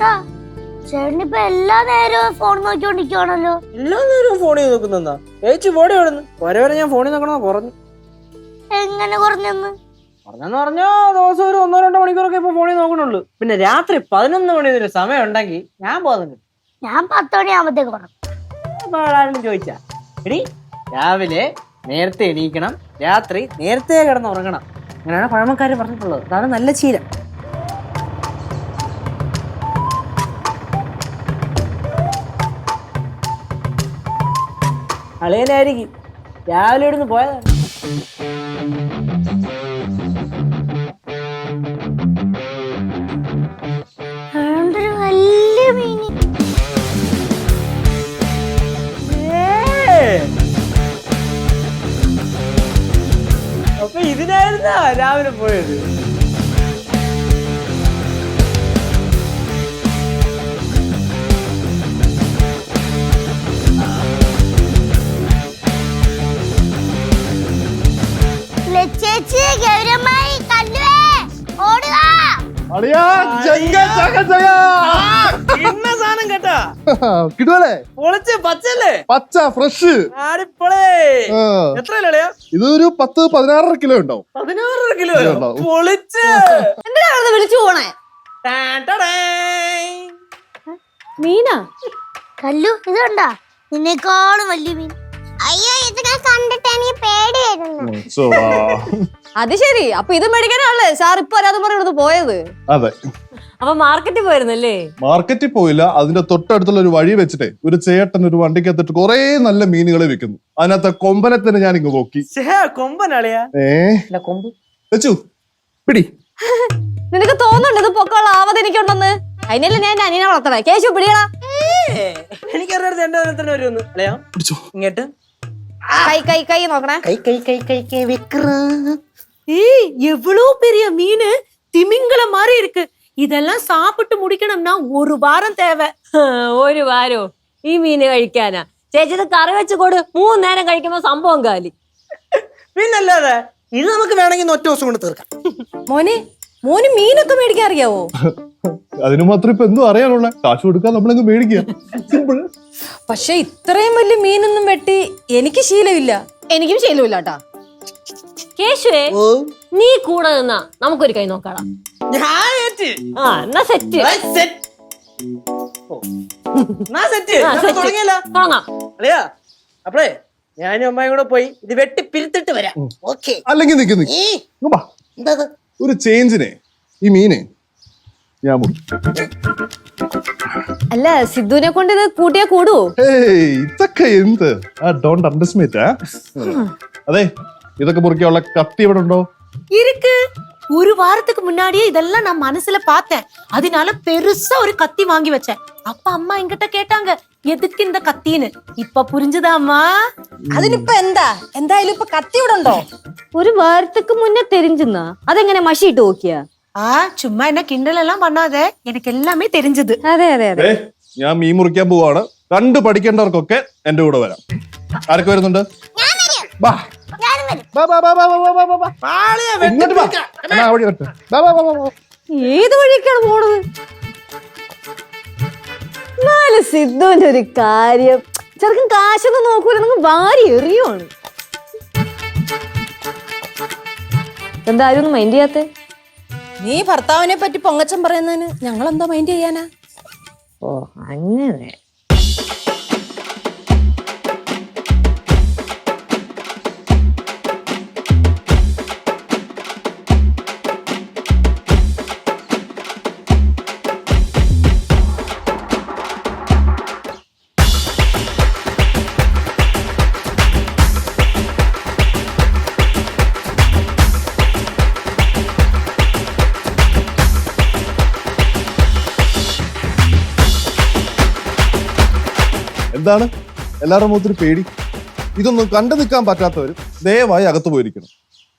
ചേട്ടാ ചേട്ടനിപ്പോ എല്ലാ നേരവും ഫോൺ നോക്കിക്കൊണ്ടിരിക്കുവാണല്ലോ. എല്ലാ നേരവും ഫോണിൽ നോക്കുന്നെന്നാ ചേച്ചി ഫോടി എവിടുന്ന് വരെ വരെ ഞാൻ ഫോണിൽ നോക്കണോ കുറഞ്ഞു. എങ്ങനെ കുറഞ്ഞെന്ന്? പറഞ്ഞെന്ന് പറഞ്ഞാ ദിവസം ഒരു ഒന്നോ രണ്ടോ മണിക്കൂറൊക്കെ ഇപ്പൊ ഫോണിൽ നോക്കണുള്ളൂ. പിന്നെ രാത്രി പതിനൊന്ന് മണി വരെ സമയം ഉണ്ടെങ്കിൽ ഞാൻ പോകുന്നു ഞാൻ പത്ത് മണിയാകുമ്പത്തേക്ക് പറഞ്ഞു ആരാലും ചോദിച്ചാ എടി രാവിലെ നേരത്തെ എണീക്കണം രാത്രി നേരത്തെ കിടന്ന് ഉറങ്ങണം. അങ്ങനെയാണ് പഴമക്കാര് പറഞ്ഞിട്ടുള്ളത്. അതാണ് നല്ല ശീലം. അളിയനായിരിക്കും രാവിലെ ഇവിടുന്ന് പോയതാണ് വലിയ! അപ്പൊ ഇതിനായിരുന്നാ രാവിലെ പോയത്? ലച്ചേച്ചി ഗൗരമ്മായി കല്ലുവേ ഓടുക. അളിയാ ജംഗ ജഗ ജഗ ഇന്ന സാധനം കേട്ടാ. കിട്ടുവല്ലേ പൊളിച്ച് പച്ചല്ലേ പച്ച ഫ്രഷ് ആടിപ്പൊളേ. ഇതൊരു പത്ത് പതിനാറര കിലോ ഉണ്ടാവും. പതിനാറര കിലോ. പൊളിച്ച്. വിളിച്ചു പോണേ? മീനാ? കല്ലു ഇത് കണ്ടാ നിന്നേക്കാളും വലിയ മീൻ. അയ്യോ ഇത് ഞാൻ കണ്ടിട്ട് എനിക്ക് പേടിയായിരുന്നു അത് ശരി. അപ്പൊ ഇത് മേടിക്കാനാണല്ലേ? സാർ ഇപ്പൊ വരാതെ പറഞ്ഞത് പോയത്? അതെ. അപ്പൊ മാർക്കറ്റിൽ പോയിരുന്നല്ലേ? മാർക്കറ്റിൽ പോയില്ല. അതിന്റെ തൊട്ടടുത്തുള്ള ഒരു വഴി വെച്ചിട്ടേ ഒരു ചേട്ടൻ ഒരു വണ്ടിക്കകത്തിട്ട് കുറെ നല്ല മീനുകളെ വിൽക്കുന്നു. അതിനകത്ത് കൊമ്പനെ തന്നെ ഞാൻ ഇങ്ങ് നോക്കി ഏ? വെച്ചു. പിടി. നിനക്ക് തോന്നുന്നുണ്ട് ഇത് പൊക്കമുള്ള ആവത് എനിക്കുണ്ടെന്ന്? അതിനല്ലേ ഞാൻ അനിയനെ വളർത്തണേ. കേശു പിടിയടാ. എനിക്കറിയാം എന്റെ അതിനെ തന്നെ വരുമെന്ന്. ഇങ്ങോട്ട്. കൈ കൈ കൈ നോക്കണേ കൈ കൈ കൈ കൈ കൈ വെക്കറ് ஏய் எவ்வளவு பெரிய மீன் திமிங்கல மாதிரி இருக்கு இதெல்லாம் சாப்பிட்டு முடிக்கணும்னா ஒரு வாரம் தேவை ഒരു വാരോ ഈ മീന് കഴിക്കാനാ ചേച്ചി ഇത് കറി വെച്ച് കൊടു മൂന്ന് നേരം കഴിക്കുമ്പോ സംഭവം കാലി പിന്നല്ലാതെ ഇത് നമുക്ക് വേണമെങ്കിൽ ഇന്ന് ഒറ്റ ദിവസം കൊണ്ട് തീർക്കാം മോനെ മോന് മീനൊക്കെ മേടിക്കാൻ അറിയാവോ അതിന് മാത്രം ഇപ്പൊ എന്തോ അറിയാനുള്ള? കാശ് കൊടുക്കാൻ നമ്മളങ്ങ് മേടിക്കുക. സിമ്പിൾ പക്ഷെ ഇത്രയും വലിയ മീനൊന്നും വെട്ടി എനിക്ക് ശീലമില്ല. എനിക്കും ശീലമില്ല കേട്ടാ കേശുവേ നീ കൂടെ നിന്നാ നമുക്കൊരു കൈ നോക്കാടാ. ഞാൻ ഏറ്റ്. ആ എന്നാ സെറ്റ്. ആ, set. ഓ. എന്നാ set. ആ, നമുക്ക് set. തുടങ്ങിയല്ലോ. തുടങ്ങാം. അളിയാ അപ്പളേ ഞാനും അമ്മായും കൂടെ പോയി ഇത് വെട്ടി പിരുത്തിട്ട് വരാം ഓക്കെ. അല്ലെങ്കിൽ നിക്ക് നിക്ക്. ഇങ്ങ് വാ. ഒരു ചേഞ്ചിനെ ഈ മീനെ ഞാൻ മുറി അല്ല സിദ്ധുവിനെ കൊണ്ട് ഇത് കൂട്ടിയാ കൂടുവോ ഏയ് ഇതൊക്കെ എന്ത് ആ ഡോണ്ട് അണ്ടർസ്റ്റിമേറ്റ് അതെ ഇതൊക്കെ മുറിക്കാനുള്ള കത്തി ഇവിടെ ഉണ്ടോ இருக்கு ஒரு வாரத்துக்கு முன்னாடியே இதெல்லாம் நான் மனசுல பார்த்தேன் அதனால பெருசா ஒரு கத்தி வாங்கி வச்சேன் அப்ப அம்மா என்கிட்ட கேட்டாங்க எதுக்கு இந்த கத்தின்னு இப்ப புரிஞ்சுதாம்மா അതിനിപ്പോ എന്താ എന്തായാലും ഇപ്പൊ കത്തി ഇവിടെ ഉണ്ടോ ഒരു വാരത്തേക്ക് മുന്നേ തെരിഞ്ചെന്നാ അതെങ്ങനെ മഷിയിട്ട് നോക്കിയാ ஆ சும்மா என்ன கிண்டல் எல்லாம் பண்ணாத எனக்கு எல்லாமே தெரிஞ்சது അതെ അതെ അതെ ഏ ഞാൻ മീൻ മുറിക്കാൻ പോവാണ് കണ്ടു പഠിക്കേണ്ടവർക്കൊക്കെ എന്റെ കൂടെ വരാം ആരൊക്കെ വരുന്നുണ്ട് ബാ. ബാ, ബാ, ബാ, ബാ, ബാ, ബാ, ബാ, ബാ. ആളിയാ ഇങ്ങോട്ട് ബാ. എന്നാ, അവിടെ വരട്ടെ. ബാ, ബാ, ബാ, ബാ, ബാ. ഏത് വഴിക്കാണ് പോണത് എന്നാലും സിദ്ധുവിന്റെ ഒരു കാര്യം ചെറുക്കൻ കാശൊന്നും നോക്കൂല നിങ്ങൾ വാരി എറിയുവാണ് എന്താ ആരും ഒന്നും മൈൻഡ് ചെയ്യാത്തെ നീ ഭർത്താവിനെ പറ്റി പൊങ്ങച്ചം പറയുന്നതിന് ഞങ്ങൾ എന്താ മൈൻഡ് ചെയ്യാനാ? ഓ അങ്ങനെ. എന്താണ് എല്ലാവരുടെ മുഖത്തൊരു പേടി ഇതൊന്നും കണ്ടു നിൽക്കാൻ പറ്റാത്തവർ ദയവായി അകത്ത് പോയിരിക്കണം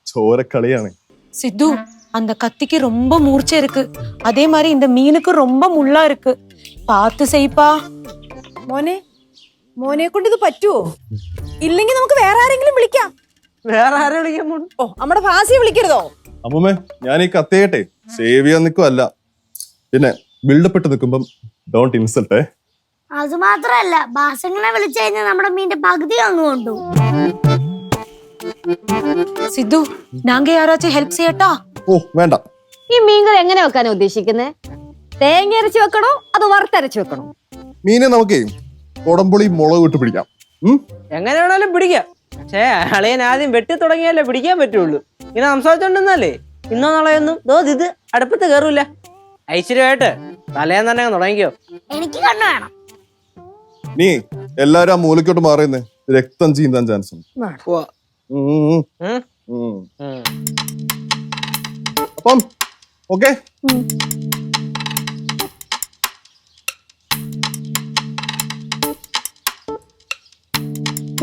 ചോരക്കളിയാണ് சித்து அந்த கத்திக்கு ரொம்ப மூர்ச்சை இருக்கு அதே மாதிரி இந்த மீனுக்கு ரொம்ப முள்ளா இருக்கு பார்த்து செய்ப்பா മോനെ മോനെ കൊണ്ട് ഇത് പറ്റുവോ ഇല്ലെങ്കിൽ നമുക്ക് വേറെ ആരെങ്കിലും വിളിക്കാം വേറെ ആരെ വിളിക്കാൻ പോണു ഓ നമ്മുടെ ഭാസിയെ വിളിക്കരുതോ അമ്മമ്മേ ഞാൻ ഈ കത്തിയട്ടെ സേവ് ചെയ്യാൻ നിൽക്കുമല്ല പിന്നെ ബിൽഡപ്പ് ഇട്ട് നിൽക്കുമ്പം ഡോണ്ട് ഇൻസൾട്ടേ അത് മാത്രല്ല ബാസങ്ങളെ വിളിച്ചു കഴിഞ്ഞാൽ നമ്മുടെ മീന്റെ പകുതി അങ്ങ് കൊണ്ടു സിദ്ധു നാങ്ക ഹെൽപ്പ് ചെയ്യട്ടോ? ഓ വേണ്ട. ഈ മീൻകറി എങ്ങനെ വെക്കാനാ ഉദ്ദേശിക്കുന്നത് തേങ്ങ അരച്ച് വെക്കണോ? അത് വറുത്തരച്ച് വെക്കണോ? മീനെ നമുക്കേ കൊടംപുളി മുളക് ഇട്ട് പിടിക്കാം. എങ്ങനെ വേണാലും പിടിക്കാം. പക്ഷേ അളിയൻ ആദ്യം വെട്ടി തുടങ്ങിയാലേ പിടിക്കാൻ പറ്റുള്ളൂ. ഇങ്ങനെ സംസാരിച്ചോണ്ടെന്നല്ലേ ഇന്നോ നാളെയൊന്നും ദോ ഇത് അടുപ്പത്ത് കയറൂല ഐശ്വര്യമായിട്ട് തലേന്ന് തന്നെ തുടങ്ങിയോ തുടങ്ങിക്കോ. എനിക്ക് കണ്ണു വേണം. നീ എല്ലാരും ആ മൂലക്കോട്ട് മാറിയെന്ന്. രക്തം ചീന്താൻ ചാൻസ് ഉണ്ട്. ഉം, ഉം, ഉം. ഉം. ഉം. അപ്പം ഓക്കെ?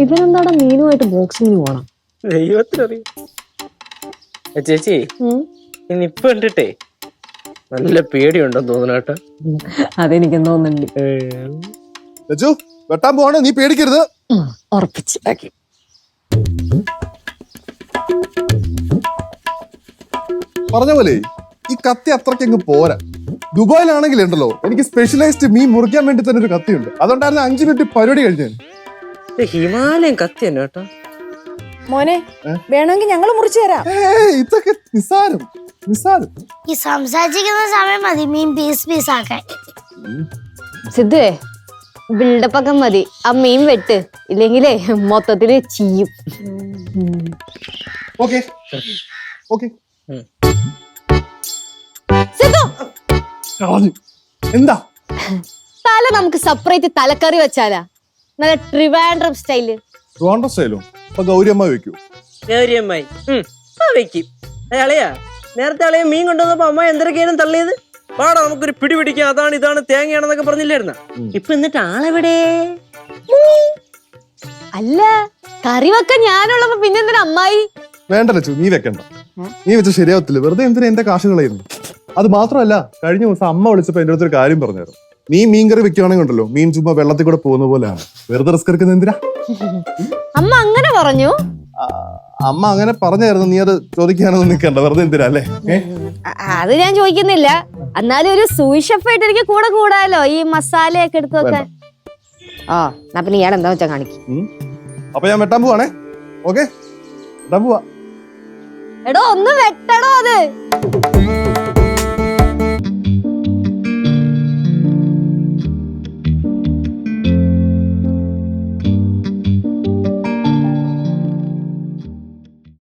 ഇവനെന്താടെ മീനുമായിട്ട് ബോക്സിങ്ങിന് പോണം? ദൈവത്തിനറിയാം. ഏ, ചേച്ചി ഇന്ന് ഇപ്പൊ കണ്ടിട്ടേ നല്ല പേടിയുണ്ടെന്ന് തോന്നണ കേട്ടോ. അതെനിക്ക് തോന്നുന്നുണ്ട് ലച്ചു വെട്ടാൻ പോവാണ്. നീ പേടിക്കരുത്. ഉറപ്പിച്ച് പറഞ്ഞ പോലെ ഈ കത്തി അത്രയ്ക്ക് അങ്ങ് പോരാ. ദുബായിലാണെങ്കിൽ ഉണ്ടല്ലോ എനിക്ക് സ്പെഷ്യലൈസ്ഡ് മീൻ മുറിക്കാൻ വേണ്ടി തന്നെ ഒരു കത്തിയുണ്ട്. അതുകൊണ്ടായിരുന്നു അഞ്ചു മിനിറ്റ് പരിപാടി കഴിഞ്ഞു. ഇത് ഹിമാലയൻ കത്തി തന്നെ കേട്ടോ. മോനെ വേണമെങ്കിൽ ഞങ്ങൾ മുറിച്ചു തരാം. ഏയ് ഇതൊക്കെ നിസാരം നിസ്സാരം. ഈ സംസാരിച്ചിരിക്കുന്ന സമയം മതി മീൻ പീസ് പീസ് ആക്കാൻ. സിദ്ധുവേ ബിൽഡപ്പ് ഒക്കെ മതി. ആ മീൻ വെട്ട്. ഇല്ലെങ്കിലേ മൊത്തത്തിൽ ചീയും. ഓക്കെ. ഓക്കെ. എന്താ? തല നമുക്ക് സെപ്പറേറ്റ് തലക്കറി വെച്ചാലാ. നല്ല ട്രിവാൻഡ്രം സ്റ്റൈൽ. ട്രിവാൻഡ്രം സ്റ്റൈലോ? അപ്പൊ ഗൗരിയമ്മ വെക്കൂ. ഗൗരിയമ്മായി. വെക്കും. ഏ, നേരത്തെ അളിയ മീൻ കൊണ്ടുവന്നപ്പോ അമ്മ എന്തൊക്കെയാണ് തള്ളിയത്? പാടാ നമുക്കൊരു പിടി പിടിക്കാം അതാണ് ഇതാണ് തേങ്ങയാണെന്നൊക്കെ പറഞ്ഞില്ലായിരുന്ന? ഇപ്പൊ എന്നിട്ട് ആളെവിടെ? അല്ല കറി വെക്കാൻ ഞാനുള്ളപ്പോ പിന്നെന്തിനാ അമ്മായി? വേണ്ട ലച്ചു നീ വെക്കണ്ട. നീ വെച്ച ശരിയാവത്തില്ല. വെറുതെ എന്തിനാ എന്റെ കാശ് കളയുന്നു അത് മാത്രമല്ല കഴിഞ്ഞ ദിവസം അമ്മ വിളിച്ചപ്പോ എന്റെ അടുത്തൊരു കാര്യം പറഞ്ഞായിരുന്നു. നീ മീൻ കറി വെക്കുകയാണെങ്കിൽ ഉണ്ടല്ലോ. മീൻ ചുമ്മാ വെള്ളത്തിൽ കൂടെ പോകുന്ന പോലെയാണ്. വെറുതെ റിസ്ക് എടുക്കുന്നത് എന്തിനാ? അമ്മ അങ്ങനെ പറഞ്ഞു. അമ്മ അങ്ങനെ പറഞ്ഞായിരുന്നു. നീ അത് ചോദിക്കാനൊന്നും നിൽക്കണ്ട. വെറുതെ എന്തിനാ അല്ലേ? അത് ഞാൻ ചോദിക്കുന്നില്ല. എന്നാലും ഒരു സൂയിഷപ്പായിട്ട് എനിക്ക് കൂടെ കൂടാലോ. ഈ മസാലയൊക്കെ എടുത്ത് വെക്കാൻ ആ എന്നാ പിന്നെ ഞാൻ എന്താ വെച്ചാ കാണിക്കും. അപ്പൊ ഞാൻ വെട്ടാൻ പോവാണേ. ഓക്കെ? വെട്ടാൻ പോവാ. എടോ ഒന്ന് വെട്ടണോ അത്?